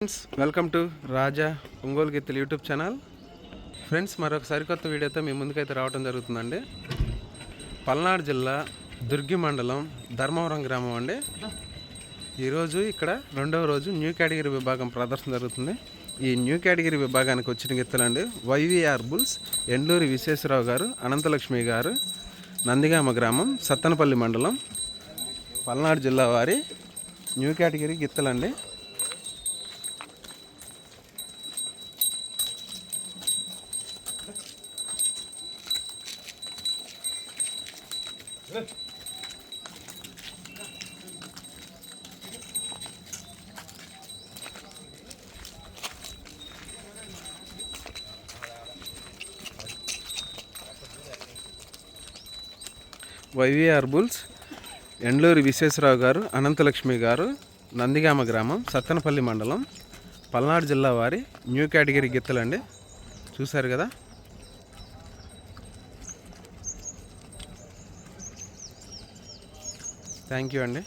Friends welcome to Raja Ongole గిత్తలు YouTube channel friends మరొక సరికొత్త వీడియోతో మీ ముందుకైతే రావడం జరుగుతుందండి. పల్నాడు జిల్లా దుర్గి మండలం ధర్మవరం గ్రామం అండి. ఈరోజు ఇక్కడ రెండవ రోజు న్యూ కేటగిరీ విభాగం ప్రదర్శన జరుగుతుంది. ఈ న్యూ కేటగిరీ విభాగానికి వచ్చిన గిత్తలండి Y V R bulls Enduri Visweswararao గారు అనంతలక్ష్మి గారు నందిగామ గ్రామం సత్తనపల్లి మండలం పల్నాడు జిల్లా వారి న్యూ కేటగిరీ గిత్తలండి. వైవిఆర్ బుల్స్ ఎండ్లూరి విశ్వేశ్వరరావు గారు అనంతలక్ష్మి గారు నందిగామ గ్రామం సత్తనపల్లి మండలం పల్నాడు జిల్లా వారి న్యూ కేటగిరీ గిత్తలండి. చూశారు కదా? థ్యాంక్ యూ అండి.